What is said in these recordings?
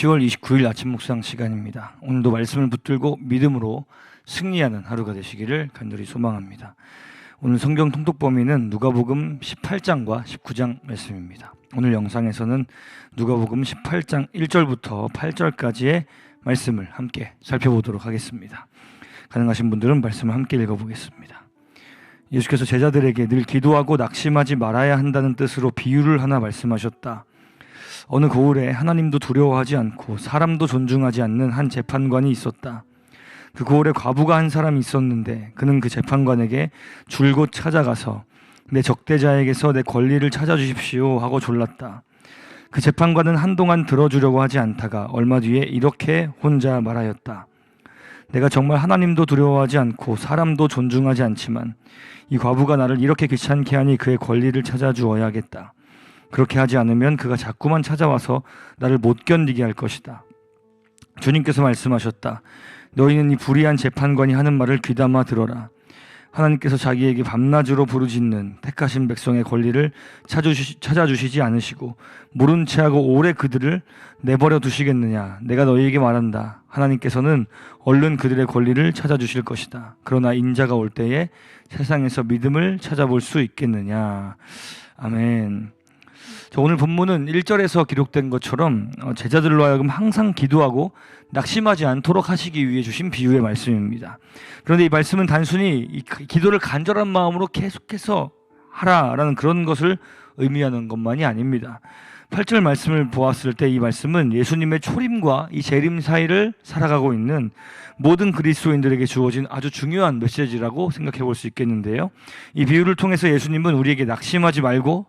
10월 29일 아침 묵상 시간입니다. 오늘도 말씀을 붙들고 믿음으로 승리하는 하루가 되시기를 간절히 소망합니다. 오늘 성경 통독 범위는 누가복음 18장과 19장 말씀입니다. 오늘 영상에서는 누가복음 18장 1절부터 8절까지의 말씀을 함께 살펴보도록 하겠습니다. 가능하신 분들은 말씀을 함께 읽어보겠습니다. 예수께서 제자들에게 늘 기도하고 낙심하지 말아야 한다는 뜻으로 비유를 하나 말씀하셨다. 어느 고을에 하나님도 두려워하지 않고 사람도 존중하지 않는 한 재판관이 있었다. 그 고을에 과부가 한 사람이 있었는데 그는 그 재판관에게 줄곧 찾아가서 내 적대자에게서 내 권리를 찾아주십시오 하고 졸랐다. 그 재판관은 한동안 들어주려고 하지 않다가 얼마 뒤에 이렇게 혼자 말하였다. 내가 정말 하나님도 두려워하지 않고 사람도 존중하지 않지만 이 과부가 나를 이렇게 귀찮게 하니 그의 권리를 찾아주어야겠다. 그렇게 하지 않으면 그가 자꾸만 찾아와서 나를 못 견디게 할 것이다. 주님께서 말씀하셨다. 너희는 이 불의한 재판관이 하는 말을 귀담아 들어라. 하나님께서 자기에게 밤낮으로 부르짖는 택하신 백성의 권리를 찾아주시, 찾아주시지 않으시고 모른 채하고 오래 그들을 내버려 두시겠느냐 내가 너희에게 말한다 하나님께서는 얼른 그들의 권리를 찾아주실 것이다 그러나 인자가 올 때에 세상에서 믿음을 찾아볼 수 있겠느냐 아멘 자, 오늘 본문은 1절에서 기록된 것처럼 어, 제자들로 하여금 항상 기도하고 낙심하지 않도록 하시기 위해 주신 비유의 말씀입니다. 그런데 이 말씀은 단순히 이 기도를 간절한 마음으로 계속해서 하라라는 그런 것을 의미하는 것만이 아닙니다. 8절 말씀을 보았을 때 이 말씀은 예수님의 초림과 이 재림 사이를 살아가고 있는 모든 그리스도인들에게 주어진 아주 중요한 메시지라고 생각해 볼 수 있겠는데요. 이 비유를 통해서 예수님은 우리에게 낙심하지 말고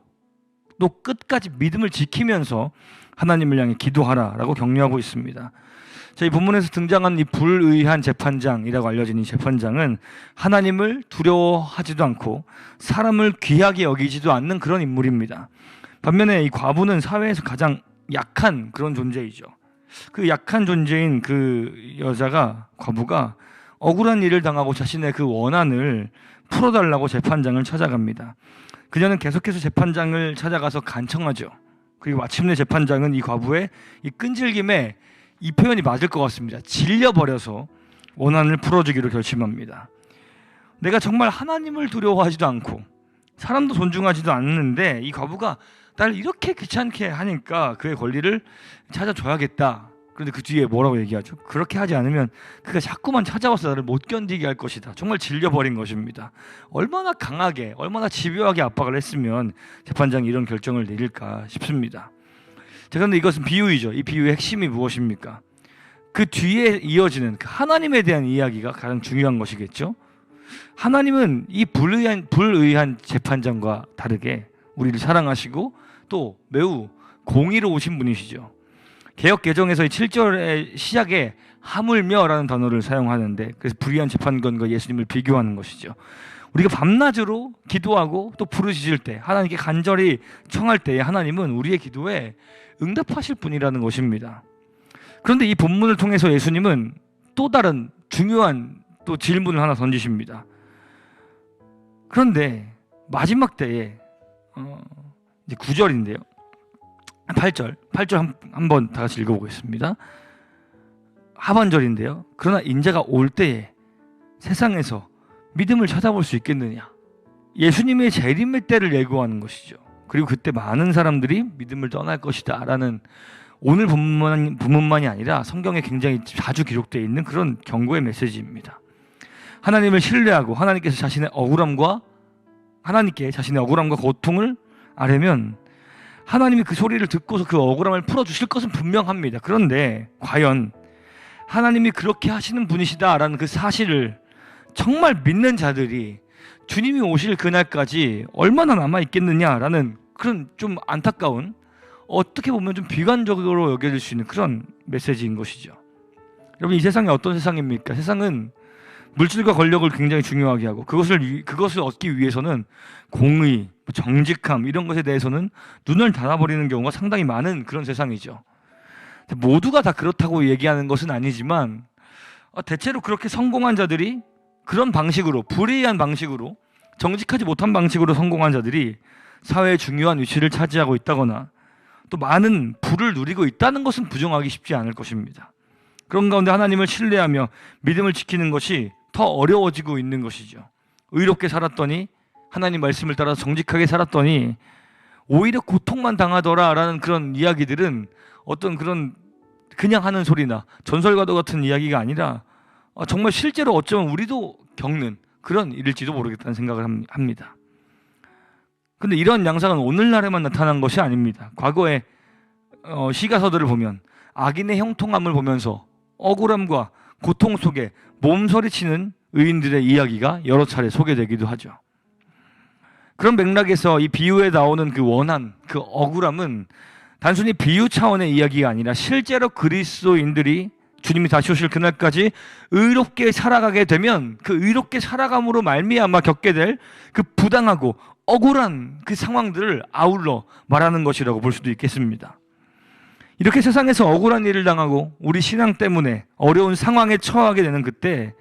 또 끝까지 믿음을 지키면서 하나님을 향해 기도하라라고 격려하고 있습니다. 자, 이 본문에서 등장한 이 불의한 재판장이라고 알려진 이 재판장은 하나님을 두려워하지도 않고 사람을 귀하게 여기지도 않는 그런 인물입니다. 반면에 이 과부는 사회에서 가장 약한 그런 존재이죠. 그 약한 존재인 그 여자가 과부가 억울한 일을 당하고 자신의 그 원한을 풀어달라고 재판장을 찾아갑니다. 그녀는 계속해서 재판장을 찾아가서 간청하죠. 그리고 마침내 재판장은 이 과부의 이 끈질김에 이 표현이 맞을 것 같습니다. 질려버려서 원한을 풀어주기로 결심합니다. 내가 정말 하나님을 두려워하지도 않고 사람도 존중하지도 않는데 이 과부가 나를 이렇게 귀찮게 하니까 그의 권리를 찾아줘야겠다. 그런데 그 뒤에 뭐라고 얘기하죠? 그렇게 하지 않으면 그가 자꾸만 찾아와서 나를 못 견디게 할 것이다. 정말 질려버린 것입니다. 얼마나 강하게, 얼마나 집요하게 압박을 했으면 재판장이 이런 결정을 내릴까 싶습니다. 자, 그런데 이것은 비유이죠. 이 비유의 핵심이 무엇입니까? 그 뒤에 이어지는 그 하나님에 대한 이야기가 가장 중요한 것이겠죠. 하나님은 이 불의한 불의한 재판장과 다르게 우리를 사랑하시고 또 매우 공의로우신 분이시죠. 개혁 개정에서 7절의 시작에 하물며라는 단어를 사용하는데 그래서 불의한 재판관과 예수님을 비교하는 것이죠. 우리가 밤낮으로 기도하고 또 부르짖을 때 하나님께 간절히 청할 때에 하나님은 우리의 기도에 응답하실 분이라는 것입니다. 그런데 이 본문을 통해서 예수님은 또 다른 중요한 또 질문을 하나 던지십니다. 그런데 마지막 때에 어, 이제 9절인데요. 8절, 8절 한번 다 같이 읽어보겠습니다. 하반절인데요. 그러나 인자가 올 때에 세상에서 믿음을 찾아볼 수 있겠느냐? 예수님의 재림의 때를 예고하는 것이죠. 그리고 그때 많은 사람들이 믿음을 떠날 것이다 라는 오늘 본문, 본문만이 아니라 성경에 굉장히 자주 기록되어 있는 그런 경고의 메시지입니다. 하나님을 신뢰하고 하나님께서 자신의 억울함과 하나님께 자신의 억울함과 고통을 아려면 하나님이 그 소리를 듣고서 그 억울함을 풀어주실 것은 분명합니다. 그런데 과연 하나님이 그렇게 하시는 분이시다라는 그 사실을 정말 믿는 자들이 주님이 오실 그날까지 얼마나 남아 있겠느냐라는 그런 좀 안타까운 어떻게 보면 좀 비관적으로 여겨질 수 있는 그런 메시지인 것이죠. 여러분 이 세상이 어떤 세상입니까? 세상은 물질과 권력을 굉장히 중요하게 하고 그것을 위- 그것을 얻기 위해서는 공의, 뭐 정직함 이런 것에 대해서는 눈을 닫아버리는 경우가 상당히 많은 그런 세상이죠. 모두가 다 그렇다고 얘기하는 것은 아니지만 어, 대체로 그렇게 성공한 자들이 그런 방식으로 불의한 방식으로 정직하지 못한 방식으로 성공한 자들이 사회의 중요한 위치를 차지하고 있다거나 또 많은 부를 누리고 있다는 것은 부정하기 쉽지 않을 것입니다. 그런 가운데 하나님을 신뢰하며 믿음을 지키는 것이 더 어려워지고 있는 것이죠. 의롭게 살았더니 하나님 말씀을 따라 정직하게 살았더니 오히려 고통만 당하더라라는 그런 이야기들은 어떤 그런 그냥 하는 소리나 전설과도 같은 이야기가 아니라 어, 정말 실제로 어쩌면 우리도 겪는 그런 일일지도 모르겠다는 생각을 함- 합니다. 근데 이런 양상은 오늘날에만 나타난 것이 아닙니다. 과거에 어, 시가서들을 보면 악인의 형통함을 보면서 억울함과 고통 속에 몸서리치는 의인들의 이야기가 여러 차례 소개되기도 하죠. 그런 맥락에서 이 비유에 나오는 그 원한, 그 억울함은 단순히 비유 차원의 이야기가 아니라 실제로 그리스도인들이 주님이 다시 오실 그날까지 의롭게 살아가게 되면 그 의롭게 살아감으로 말미암아 겪게 될 그 부당하고 억울한 그 상황들을 아울러 말하는 것이라고 볼 수도 있겠습니다. 이렇게 세상에서 억울한 일을 당하고 우리 신앙 때문에 어려운 상황에 처하게 되는 그때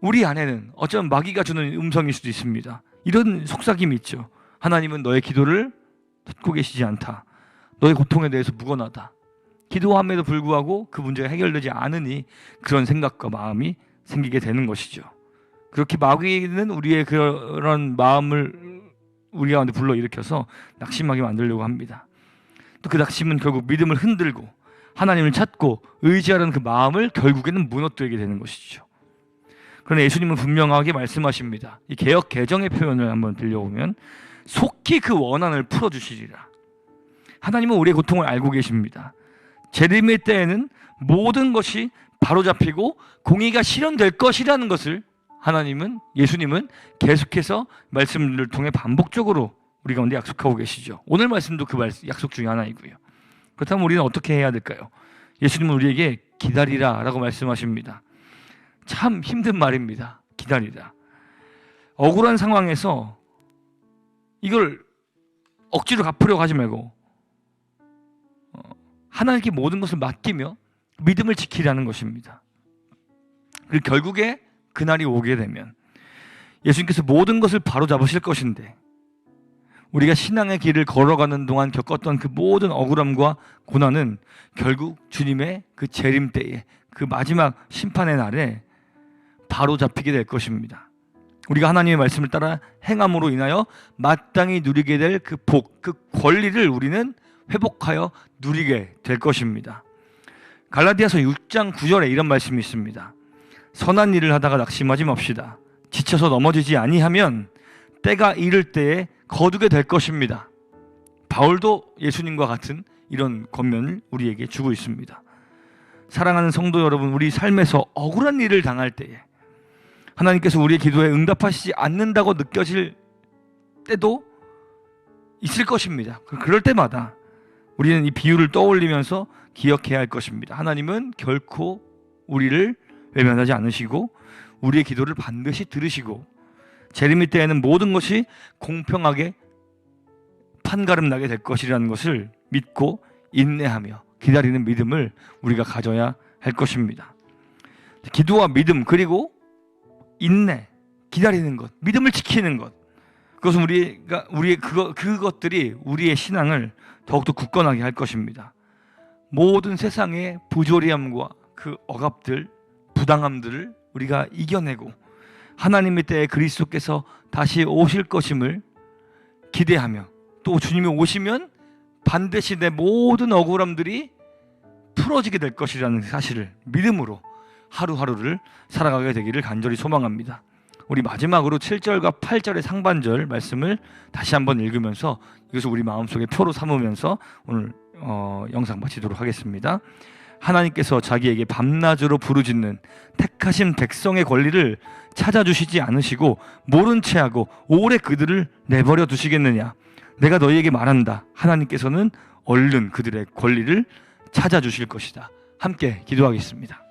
우리 안에는 어쩌면 마귀가 주는 음성일 수도 있습니다. 이런 속삭임이 있죠. 하나님은 너의 기도를 듣고 계시지 않다. 너의 고통에 대해서 무관하다. 기도함에도 불구하고 그 문제가 해결되지 않으니 그런 생각과 마음이 생기게 되는 것이죠. 그렇게 마귀는 우리의 그런 마음을 우리 가운데 불러 일으켜서 낙심하게 만들려고 합니다. 또 그 낙심은 결국 믿음을 흔들고 하나님을 찾고 의지하는 그 마음을 결국에는 무너뜨리게 되는 것이죠. 그러나 예수님은 분명하게 말씀하십니다. 이 개혁 개정의 표현을 한번 들려보면 속히 그 원한을 풀어 주시리라. 하나님은 우리의 고통을 알고 계십니다. 재림의 때에는 모든 것이 바로잡히고 공의가 실현될 것이라는 것을 하나님은 예수님은 계속해서 말씀을 통해 반복적으로 우리 가운데 약속하고 계시죠. 오늘 말씀도 그 말씀, 약속 중에 하나이고요. 그렇다면 우리는 어떻게 해야 될까요? 예수님은 우리에게 기다리라 라고 말씀하십니다. 참 힘든 말입니다. 기다리라. 억울한 상황에서 이걸 억지로 갚으려고 하지 말고 어, 하나님께 모든 것을 맡기며 믿음을 지키라는 것입니다. 그리고 결국에 그날이 오게 되면 예수님께서 모든 것을 바로 잡으실 것인데 우리가 신앙의 길을 걸어가는 동안 겪었던 그 모든 억울함과 고난은 결국 주님의 그 재림 때에 그 마지막 심판의 날에 바로 잡히게 될 것입니다. 우리가 하나님의 말씀을 따라 행함으로 인하여 마땅히 누리게 될 그 복, 그 권리를 우리는 회복하여 누리게 될 것입니다. 갈라디아서 6장 9절에 이런 말씀이 있습니다. 선한 일을 하다가 낙심하지 맙시다. 지쳐서 넘어지지 아니하면 때가 이를 때에 거두게 될 것입니다. 바울도 예수님과 같은 이런 권면을 우리에게 주고 있습니다. 사랑하는 성도 여러분, 우리 삶에서 억울한 일을 당할 때에 하나님께서 우리의 기도에 응답하시지 않는다고 느껴질 때도 있을 것입니다. 그럴 때마다 우리는 이 비유를 떠올리면서 기억해야 할 것입니다. 하나님은 결코 우리를 외면하지 않으시고 우리의 기도를 반드시 들으시고 재림의 때에는 모든 것이 공평하게 판가름 나게 될 것이라는 것을 믿고 인내하며 기다리는 믿음을 우리가 가져야 할 것입니다. 기도와 믿음 그리고 인내, 기다리는 것, 믿음을 지키는 것. 그것은 우리가 우리의 그거 그것들이 우리의 신앙을 더욱더 굳건하게 할 것입니다. 모든 세상의 부조리함과 그 억압들, 부당함들을 우리가 이겨내고 하나님의 때에 그리스도께서 다시 오실 것임을 기대하며 또 주님이 오시면 반드시 내 모든 억울함들이 풀어지게 될 것이라는 사실을 믿음으로 하루하루를 살아가게 되기를 간절히 소망합니다. 우리 마지막으로 7절과 8절의 상반절 말씀을 다시 한번 읽으면서 이것을 우리 마음속에 표로 삼으면서 오늘 어, 영상 마치도록 하겠습니다. 하나님께서 자기에게 밤낮으로 부르짖는 택하신 백성의 권리를 찾아주시지 않으시고 모른 채 하고 오래 그들을 내버려 두시겠느냐? 내가 너희에게 말한다. 하나님께서는 얼른 그들의 권리를 찾아주실 것이다. 함께 기도하겠습니다.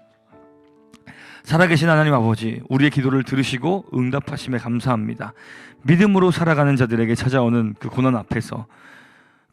살아계신 하나님 아버지, 우리의 기도를 들으시고 응답하심에 감사합니다. 믿음으로 살아가는 자들에게 찾아오는 그 고난 앞에서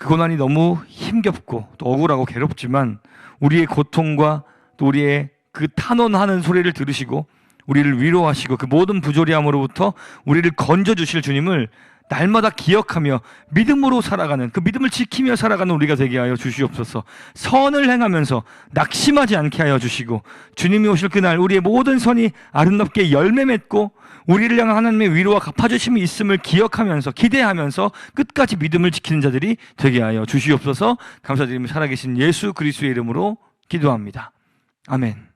그 고난이 너무 힘겹고 또 억울하고 괴롭지만 우리의 고통과 또 우리의 그 탄원하는 소리를 들으시고 우리를 위로하시고 그 모든 부조리함으로부터 우리를 건져 주실 주님을 날마다 기억하며 믿음으로 살아가는 그 믿음을 지키며 살아가는 우리가 되게 하여 주시옵소서. 선을 행하면서 낙심하지 않게 하여 주시고 주님이 오실 그날 우리의 모든 선이 아름답게 열매 맺고 우리를 향한 하나님의 위로와 갚아주심이 있음을 기억하면서 기대하면서 끝까지 믿음을 지키는 자들이 되게 하여 주시옵소서. 감사드리며 살아계신 예수 그리스도의 이름으로 기도합니다. 아멘.